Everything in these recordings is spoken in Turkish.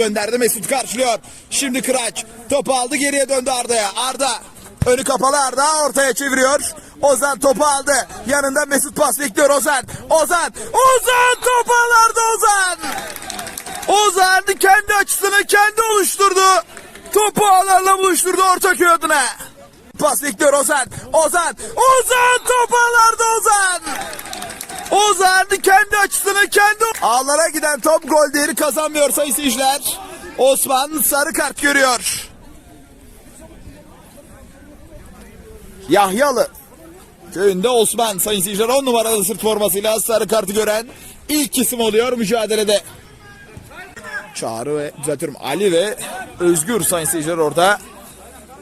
gönderdi. Mesut karşılıyor. Şimdi Kıraç. Topu aldı geriye döndü Arda'ya. Arda. Önü kapalı Arda ortaya çeviriyor. Ozan topu aldı. Yanında Mesut pas bekliyor Ozan. Ozan. Ozan topu alardı Ozan. Ozan kendi açısını kendi oluşturdu. Topu ağlarla buluşturdu Ortaköy adına. Pas bekliyor Ozan. Ozan. Ozan topu ağlardı Ozan. Ozan kendi kendi... Ağlara giden top gol değeri kazanmıyor sayın. Osman sarı kart görüyor. Yahyalı. Köyünde Osman sayın seyirciler 10 numaralı sırt formasıyla sarı kartı gören ilk isim oluyor mücadelede. Çağrı ve düzeltiyorum Ali ve Özgür sayın seyirciler orada.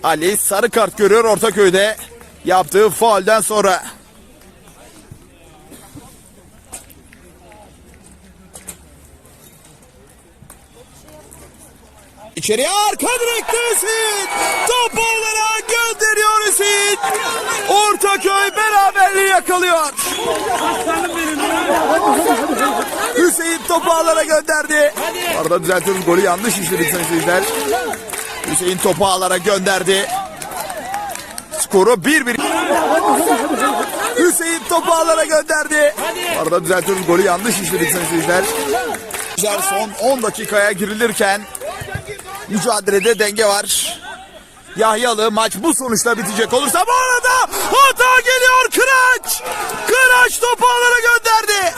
Ali sarı kart görüyor Ortaköy'de yaptığı faulden sonra. İçeriye arka direkte Hüseyin. Topu olarak gönderiyor Hüseyin. Ortaköy beraberliği yakalıyor. Hüseyin topu ağlara gönderdi. Arada düzeltiyorum golü yanlış işledik sayın. Hüseyin topu ağlara gönderdi. Skoru 1-1. Hüseyin topu ağlara gönderdi. Arada düzeltiyorum golü yanlış işledik sayın seyirciler. Son 10 dakikaya girilirken mücadelede denge var. Yahyalı maç bu sonuçla bitecek olursa bu arada hata geliyor Kıraç. Kıraç topu ağlara gönderdi.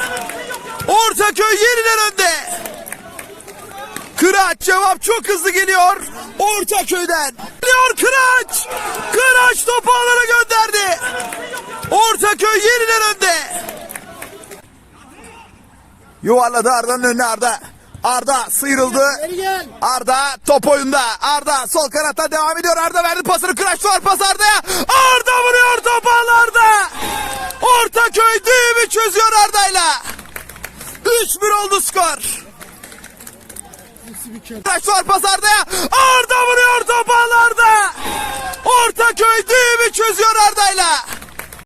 Ortaköy yeniden önde. Kıraç cevap çok hızlı geliyor. Ortaköy'den. Geliyor Kıraç. Kıraç topu ağlara gönderdi. Ortaköy yeniden önde. Yuvarladı Arda'nın önüne Arda. Arda sıyrıldı. Arda top oyunda. Arda sol kanatta devam ediyor. Arda verdi pasını. Kıraç var pas Arda'ya. Arda vuruyor top ağlarda. Ortaköy düğümü çözüyor Arda'yla. 3-1 oldu skor. Kıraç var pas Arda'ya. Arda vuruyor top ağlarda. Ortaköy düğümü çözüyor Arda'yla.